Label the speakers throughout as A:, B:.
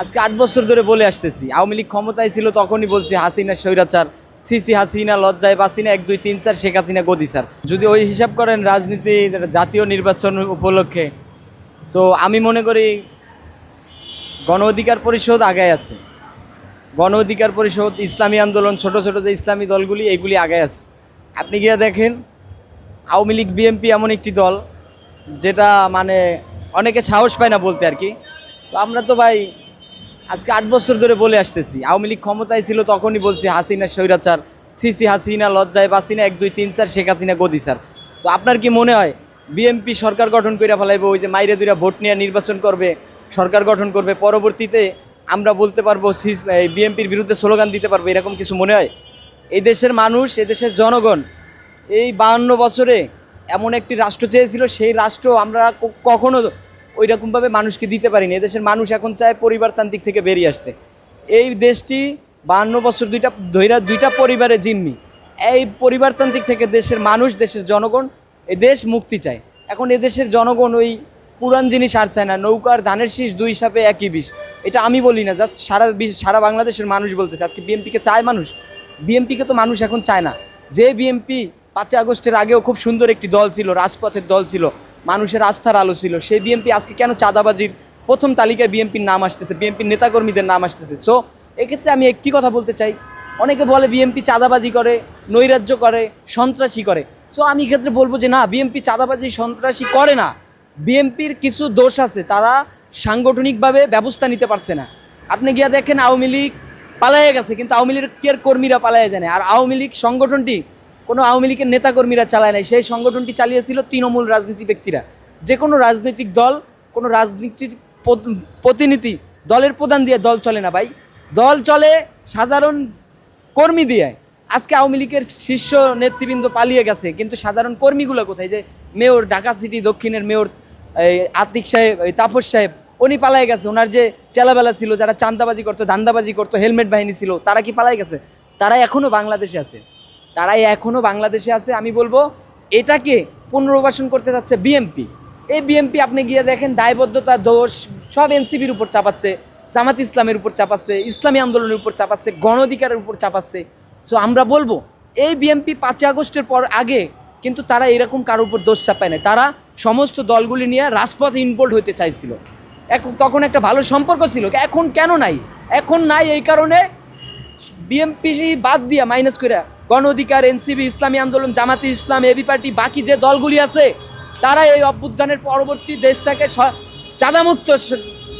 A: আজকে আট বছর ধরে বলে আসতেছি। আওয়ামী লীগ ক্ষমতায় ছিল, তখনই বলছি, হাসিনা স্বৈরাচার। সিসি হাসিনা, লজ্জায় বাসিনা, এক, দুই, তিন, চার, শেখ হাসিনা, গদি স্যার। যদি ওই হিসাব করেন রাজনীতি জাতীয় নির্বাচন উপলক্ষে, তো আমি মনে করি গণ অধিকার পরিষদ আগায় আছে। গণ অধিকার পরিষদ, ইসলামী আন্দোলন, ছোট ছোট যে ইসলামী দলগুলি, এগুলি আগায় আছে। আপনি গিয়ে দেখেন, আওয়ামী লীগ, বিএনপি এমন একটি দল, যেটা মানে অনেকে সাহস পায় না বলতে আর কি। তো আমরা তো ভাই আজকে আট বছর ধরে বলে আসতেছি। আওয়ামী লীগ ক্ষমতায় ছিল, তখনই বলছি, হাসিনা স্বৈরাচার। সিসি হাসিনা লজ্জায় বাসিনা, এক, দুই, তিন, চার, শেখ হাসিনা গদি, স্যার। তো আপনার কি মনে হয়, বিএনপি সরকার গঠন করে ফেলাইবে, ওই যে মাইরে দুইরা ভোট নিয়ে নির্বাচন করবে, সরকার গঠন করবে, পরবর্তীতে আমরা বলতে পারব বিএনপির বিরুদ্ধে স্লোগান দিতে পারব, এরকম কিছু মনে হয়? এই দেশের মানুষ, এই দেশের জনগণ, এই বাহান্ন বছরে এমন একটি রাষ্ট্র চেয়েছিল, সেই রাষ্ট্র আমরা কখনো ওই রকমভাবে মানুষকে দিতে পারিনি। এদেশের মানুষ এখন চায় পরিবারতান্ত্রিক থেকে বেরিয়ে আসতে। এই দেশটি বাহান্ন বছর দুইটা ধৈরা দুইটা পরিবারে জিম্মি। এই পরিবারতান্ত্রিক থেকে দেশের মানুষ, দেশের জনগণ এই দেশ মুক্তি চায়। এখন এদেশের জনগণ ওই পুরান জিনিস আর চায় না। নৌকার ধানের শীষ দুই হিসাবে একই বিষ। এটা আমি বলি না, জাস্ট সারা সারা বাংলাদেশের মানুষ বলতেছে আজকে বিএনপিকে চায় মানুষ। বিএনপিকে তো মানুষ এখন চায় না। যে বিএনপি পাঁচই আগস্টের আগেও খুব সুন্দর একটি দল ছিল, রাজপথের দল ছিল। মানুষের আস্থার আলো ছিল। সেই বিএনপি আজকে কেন চাঁদাবাজির প্রথম তালিকায় বিএনপির নাম আসতেছে? বিএনপির নেতাকর্মীদের নাম আসতেছে। সো এক্ষেত্রে আমি একটি কথা বলতে চাই। অনেকে বলে বিএনপি চাঁদাবাজি করে, নৈরাজ্য করে, সন্ত্রাসী করে। সো আমি এক্ষেত্রে বলব যে না, বিএনপি চাঁদাবাজি, সন্ত্রাসী করে না। বিএনপির কিছু দোষ আছে। তারা সাংগঠনিকভাবে ব্যবস্থা নিতে পারছে না। আপনি গিয়া দেখেন আওয়ামী লীগ পালায়ে গেছে, কিন্তু আওয়ামী লীগের কর্মীরা পালায়ে যায়। আর আওয়ামী লীগ সংগঠনটি কোনো আওয়ামী লীগের নেতাকর্মীরা চালায় নাই। সেই সংগঠনটি চালিয়েছিল তৃণমূল রাজনীতি ব্যক্তিরা। যে কোনো রাজনৈতিক দল, কোনো রাজনীতিক পদ- প্রতিনিধি দলের প্রধান দিয়ে দল চলে না ভাই। দল চলে সাধারণ কর্মী দিয়ে। আজকে আওয়ামী লীগের শীর্ষ নেতৃবৃন্দ পালিয়ে গেছে, কিন্তু সাধারণ কর্মীগুলো কোথায়? যে মেয়র ঢাকা সিটি, দক্ষিণের মেয়র আতিক সাহেব তাপস সাহেব, উনি পালাই গেছে। ওনার যে চেলাবেলা ছিল, যারা চান্দাবাজি করতো, ধান্দাবাজি করতো, হেলমেট বাহিনী ছিল, তারা কি পালাই গেছে? তারা এখনও বাংলাদেশে আছে। তারাই এখনও বাংলাদেশে আছে। আমি বলব, এটাকে পুনর্বাসন করতে যাচ্ছে বিএমপি এই বিএমপি আপনি গিয়ে দেখেন, দায়বদ্ধতা, দোষ, সব এনসিপির উপর চাপাচ্ছে, জামাত ইসলামের উপর চাপাচ্ছে, ইসলামী আন্দোলনের উপর চাপাচ্ছে গণ অধিকারের উপর চাপাচ্ছে। সো আমরা বলব, এই বিএমপি পাঁচই আগস্টের পর আগে কিন্তু তারা এরকম কারোর উপর দোষ চাপায় না তারা সমস্ত দলগুলি নিয়ে রাজপথে ইনভলভ হতে চাইছিল। এখন তখন একটা ভালো সম্পর্ক ছিল, এখন কেন নাই? এখন নাই এই কারণে বিএমপি বাদ দিয়া মাইনাস করে গণ অধিকার এনসিবি ইসলামী আন্দোলন, জামাতি ইসলাম, এবি পার্টি, বাকি যে দলগুলি আছে, তারা এই অভ্যুত্থানের পরবর্তী দেশটাকে চাঁদামুক্ত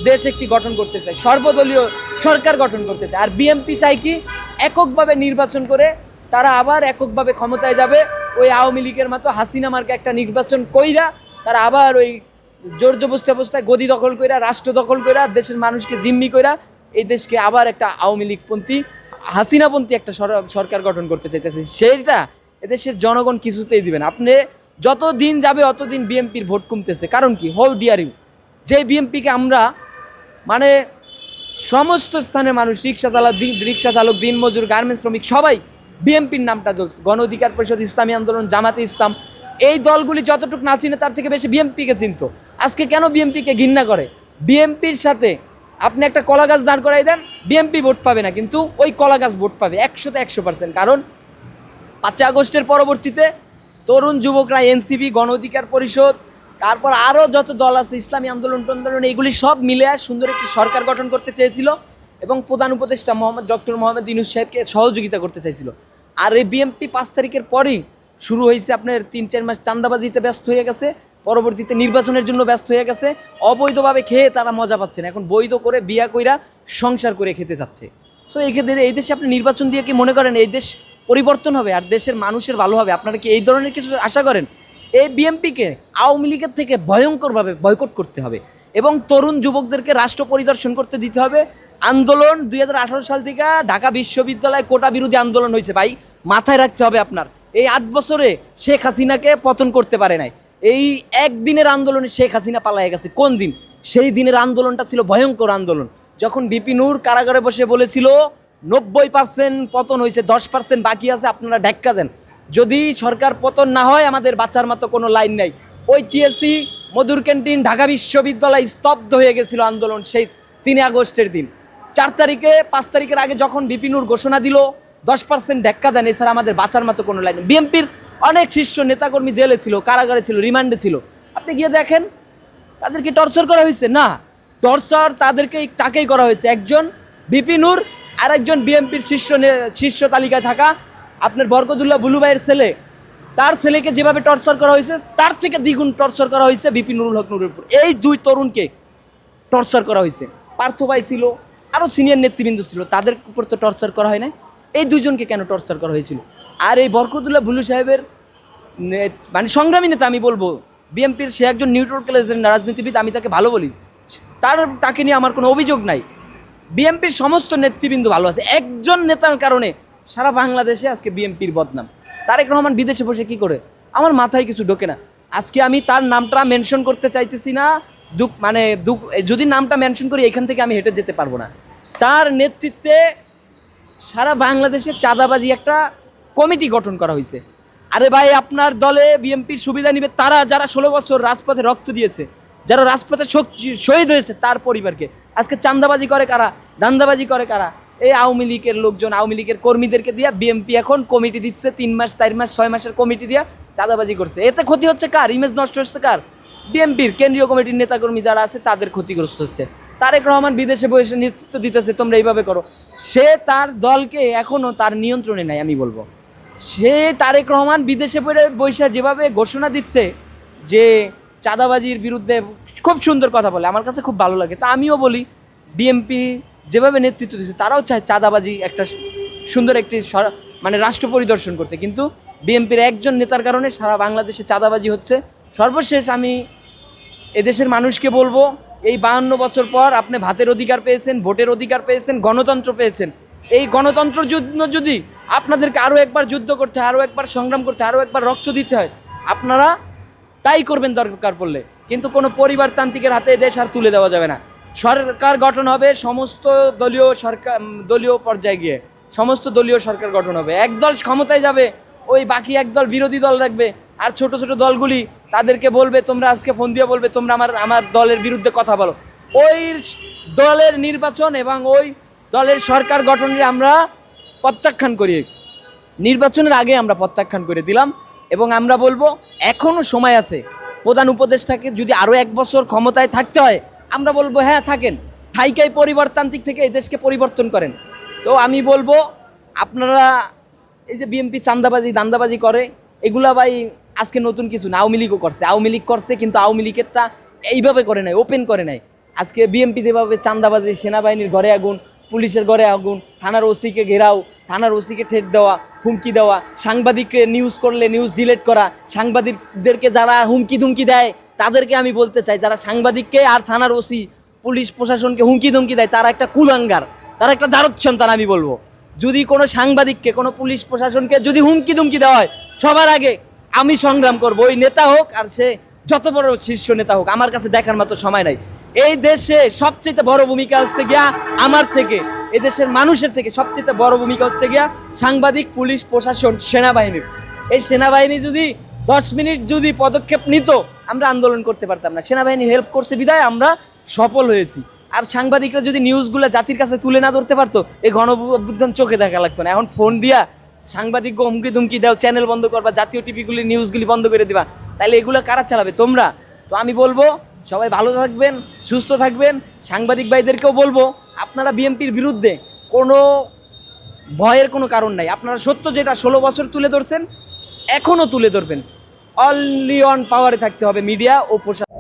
A: দেশ একটি গঠন করতে চায়, সর্বদলীয় সরকার গঠন করতে চায়। আর বিএমপি চাই কি, এককভাবে নির্বাচন করে তারা আবার এককভাবে ক্ষমতায় যাবে। ওই আওয়ামী লীগের মতো হাসিনা মার্কে একটা নির্বাচন কইরা তারা আবার ওই জোর জবস্তি অবস্থায় গদি দখল কইরা, রাষ্ট্র দখল কইরা, দেশের মানুষকে জিম্মি কইরা এই দেশকে আবার একটা আওয়ামী লীগপন্থী হাসিনাপন্থী একটা সরকার গঠন করতে চাইতেছে, সেইটা এদেশের জনগণ কিছুতেই দিবেন আপনি যত দিন যাবে অত দিন বিএনপির ভোট কমতেছে। কারণ কি? How dare you. যে বিএনপিকে আমরা মানে সমস্ত স্থানে মানুষ, রিক্সা চালক রিক্সা চালক, দিনমজুর, গার্মেন্টস শ্রমিক, সবাই বিএনপির নামটা গণ অধিকার পরিষদ, ইসলামী আন্দোলন, জামাতে ইসলাম, এই দলগুলি যতটুকু না চিনে তার থেকে বেশি বিএনপিকে চিনত। আজকে কেন বিএনপিকে ঘৃণা করে? বিএনপির সাথে আপনি একটা কলা গাছ দাঁড় করাই দেন বিএমপি ভোট পাবে না, কিন্তু ওই কলা গাছ ভোট পাবে, একশোতে একশো পার্সেন্ট কারণ পাঁচই আগস্টের পরবর্তীতে তরুণ যুবকরা এনসিপি গণ অধিকার পরিষদ, তারপর আরও যত দল আছে, ইসলামী আন্দোলন টন্দোলন এইগুলি সব মিলে সুন্দর একটি সরকার গঠন করতে চেয়েছিল এবং প্রধান উপদেষ্টা মোহাম্মদ, ডক্টর মোহাম্মদ ইনুস সাহেবকে সহযোগিতা করতে চাইছিল। আর এই বিএমপি পাঁচ তারিখের পরেই শুরু হয়েছে আপনার তিন চার মাস চান্দাবাজিতে ব্যস্ত হয়ে গেছে। পরবর্তীতে নির্বাচনের জন্য ব্যস্ত হয়ে গেছে। অবৈধভাবে খেয়ে তারা মজা পাচ্ছে না এখন বৈধ করে বিয়া কইরা সংসার করে খেতে যাচ্ছে। সো এই ক্ষেত্রে এই দেশে আপনি নির্বাচন দিয়ে কি মনে করেন এই দেশ পরিবর্তন হবে আর দেশের মানুষের ভালো হবে? আপনারা কি এই ধরনের কিছু আশা করেন? এই বিএমপিকে আওয়ামী লীগের থেকে ভয়ঙ্করভাবে বয়কট করতে হবে এবং তরুণ যুবকদেরকে রাষ্ট্র পরিদর্শন করতে দিতে হবে। আন্দোলন দুই হাজার আঠেরো সাল থেকে ঢাকা বিশ্ববিদ্যালয় কোটা বিরোধী আন্দোলন হয়েছে ভাই। মাথায় রাখতে হবে আপনার। এই আট বছরে শেখ হাসিনাকে পতন করতে পারে নাই। এই একদিনের আন্দোলনে শেখ হাসিনা পালায় গেছে। কোন দিন? সেই দিনের আন্দোলনটা ছিল ভয়ঙ্কর আন্দোলন। যখন বিপি নূর কারাগারে বসে বলেছিল, নব্বই পার্সেন্ট পতন হয়েছে, দশ পার্সেন্ট বাকি আছে, আপনারা ঢাক্কা দেন। যদি সরকার পতন না হয়, আমাদের বাচ্চার মতো কোনো লাইন নাই। ওই টিএসসি মধুর ক্যান্টিন ঢাকা বিশ্ববিদ্যালয় স্তব্ধ হয়ে গেছিল আন্দোলন সেই তিন আগস্টের দিন। চার তারিখে, পাঁচ তারিখের আগে যখন বিপিনুর ঘোষণা দিল, দশ পার্সেন্ট ঢেক্কা দেন, এছাড়া আমাদের বাঁচার মতো কোনো লাইন বিএনপির অনেক শীর্ষ নেতাকর্মী জেলে ছিল, কারাগারে ছিল, রিমান্ডে ছিল। আপনি গিয়ে দেখেন, তাদেরকে টর্চার করা হয়েছে? না, টর্চার তাদেরকে, তাকেই করা হয়েছে। একজন বিপিনুর আর একজন বিএনপির শীর্ষ শীর্ষ তালিকায় থাকা আপনার বরকতুল্লাহ বুলু ভাইয়ের ছেলে। তার ছেলেকে যেভাবে টর্চার করা হয়েছে, তার থেকে দ্বিগুণ টর্চার করা হয়েছে বিপিনুরুল হক নুরের উপর। এই দুই তরুণকে টর্চার করা হয়েছে। পার্থ ভাই ছিল আরও সিনিয়র নেতৃবৃন্দ ছিল, তাদের উপর তো টর্চার করা হয় না এই দুজনকে কেন টর্চার করা হয়েছিল? আর এই বরকতুল্লাহ ভুলু সাহেবের মানে সংগ্রামী নেতা আমি বলব, বিএনপির সে একজন নিউট্রাল ক্লাসের রাজনীতিবিদ, আমি তাকে ভালো বলি। তার, তাকে নিয়ে আমার কোনো অভিযোগ নাই। বিএনপির সমস্ত নেতৃবৃন্দ ভালো আছে। একজন নেতার কারণে সারা বাংলাদেশে আজকে বিএনপির বদনাম। তারেক রহমান বিদেশে বসে কি করে? আমার মাথায় কিছু ঢোকে না। আজকে আমি তার নামটা মেনশন করতে চাইতেছি না। দুঃখ মানে দুঃখ যদি নামটা মেনশন করি, এখান থেকে আমি হেঁটে যেতে পারব না। তার নেতৃত্বে সারা বাংলাদেশে চাঁদাবাজি একটা কমিটি গঠন করা হয়েছে। আরে ভাই, আপনার দলে বিএনপির সুবিধা নিবে তারা যারা ষোলো বছর রাজপথে রক্ত দিয়েছে, যারা রাজপথে শহীদ হয়েছে তার পরিবারকে। আজকে চান্দাবাজি করে কারা? দান্দাবাজি করে কারা? এই আওয়ামী লীগের লোকজন, আওয়ামী লীগের কর্মীদেরকে দিয়ে বিএনপি এখন কমিটি দিচ্ছে, তিন মাস, চার মাস, ছয় মাসের কমিটি দিয়ে চাঁদাবাজি করছে। এতে ক্ষতি হচ্ছে কার? ইমেজ নষ্ট হচ্ছে কার? বিএনপির কেন্দ্রীয় কমিটির নেতাকর্মী যারা আছে, তাদের ক্ষতিগ্রস্ত হচ্ছে। তারেক রহমান বিদেশে বসে নেতৃত্ব দিতেছে, তোমরা এইভাবে করো। সে তার দলকে এখনও তার নিয়ন্ত্রণে নেয় আমি বলব। সে তারেক রহমান বিদেশে পড়ে বৈশা যেভাবে ঘোষণা দিচ্ছে যে চাঁদাবাজির বিরুদ্ধে খুব সুন্দর কথা বলে, আমার কাছে খুব ভালো লাগে। তা আমিও বলি বিএমপি যেভাবে নেতৃত্ব দিচ্ছে তারাও চায় চাঁদাবাজি একটা সুন্দর একটি মানে রাষ্ট্র পরিদর্শন করতে। কিন্তু বিএনপির একজন নেতার কারণে সারা বাংলাদেশে চাঁদাবাজি হচ্ছে। সর্বশেষ আমি এদেশের মানুষকে বলব, এই বাহান্ন বছর পর আপনি ভাতের অধিকার পেয়েছেন, ভোটের অধিকার পেয়েছেন, গণতন্ত্র পেয়েছেন। এই গণতন্ত্র যদি আপনাদেরকে আরও একবার যুদ্ধ করতে হয় আরও একবার সংগ্রাম করতে আরও একবার রক্ত দিতে হয়, আপনারা তাই করবেন দরকার পড়লে। কিন্তু কোনো পরিবারতান্ত্রিকের হাতে দেশ আর তুলে দেওয়া যাবে না। সরকার গঠন হবে সমস্ত দলীয় সরকার দলীয় পর্যায়ে গিয়ে। সমস্ত দলীয় সরকার গঠন হবে। একদল ক্ষমতায় যাবে, ওই বাকি একদল বিরোধী দল রাখবে, আর ছোট ছোট দলগুলি তাদেরকে বলবে, তোমরা আজকে ফোন দিয়ে বলবে, তোমরা আমার আমার দলের বিরুদ্ধে কথা বলো। ওই দলের নির্বাচন এবং ওই দলের সরকার গঠনের আমরা প্রত্যাখ্যান করি নির্বাচনের আগে আমরা প্রত্যাখ্যান করে দিলাম এবং আমরা বলব এখনও সময় আছে। প্রধান উপদেষ্টাকে যদি আরও এক বছর ক্ষমতায় থাকতে হয়, আমরা বলব হ্যাঁ থাকেন। থাইকাই পরিবারতান্ত্রিক থেকে এই দেশকে পরিবর্তন করেন। তো আমি বলব, আপনারা এই যে বিএনপি চান্দাবাজি, দান্দাবাজি করে, এগুলা ভাই আজকে নতুন কিছু না, আওয়ামী লীগও করছে। আওয়ামী লীগ করছে, কিন্তু আওয়ামী লীগেরটা এইভাবে করে নাই ওপেন করে নাই। আজকে বিএনপি যেভাবে চান্দাবাজি, সেনাবাহিনীর ঘরে আগুন পুলিশের ঘরে আগুন, থানার ওসিকে ঘেরাও, থানার ওসিকে ঠেট দেওয়া, হুমকি দেওয়া, সাংবাদিককে নিউজ করলে নিউজ ডিলিট করা, সাংবাদিকদেরকে যারা হুমকি ধুমকি দেয়, তাদেরকে আমি বলতে চাই, যারা সাংবাদিককে আর থানার ওসি, পুলিশ প্রশাসনকে হুমকি ধুমকি দেয়, তারা একটা কুলাঙ্গার, তারা একটা দারুদ সন্তান আমি বলব। যদি কোনো সাংবাদিককে, কোনো পুলিশ প্রশাসনকে যদি হুমকি ধুমকি দেওয়া হয়, সবার আগে আমি সংগ্রাম করব, ওই নেতা হোক আর সে যত বড় শীর্ষ নেতা হোক, আমার কাছে দেখার মতো সময় নাই। এই দেশে সবচেয়ে বড় ভূমিকা হচ্ছে গিয়া আমার থেকে, এই দেশের মানুষের থেকে সবচেয়ে বড় ভূমিকা হচ্ছে গিয়া সাংবাদিক, পুলিশ, প্রশাসন সেনাবাহিনীর এই সেনাবাহিনী যদি দশ মিনিট যদি পদক্ষেপ নিত, আমরা আন্দোলন করতে পারতাম না। সেনাবাহিনী হেল্প করছে বিদায় আমরা সফল হয়েছি। আর সাংবাদিকরা যদি নিউজগুলো জাতির কাছে তুলে না ধরতে পারতো এই গণ অভ্যুত্থান চোখে দেখা লাগতো না। এখন ফোন দিয়া সাংবাদিক হুমকি ধুমকি দাও চ্যানেল বন্ধ করবা, জাতীয় টিভিগুলি নিউজগুলি বন্ধ করে দিবা। তাহলে এগুলো কারা চালাবে তোমরা? তো আমি বলব সবাই ভালো থাকবেন, সুস্থ থাকবেন। সাংবাদিক ভাইদেরকেও বলব, আপনারা বিএনপির বিরুদ্ধে কোনো ভয়ের কোনো কারণ নাই। আপনারা সত্য যেটা ষোলো বছর তুলে ধরছেন এখনও তুলে ধরবেন। অনলি অন পাওয়ারে থাকতে হবে মিডিয়া ও প্রশাসন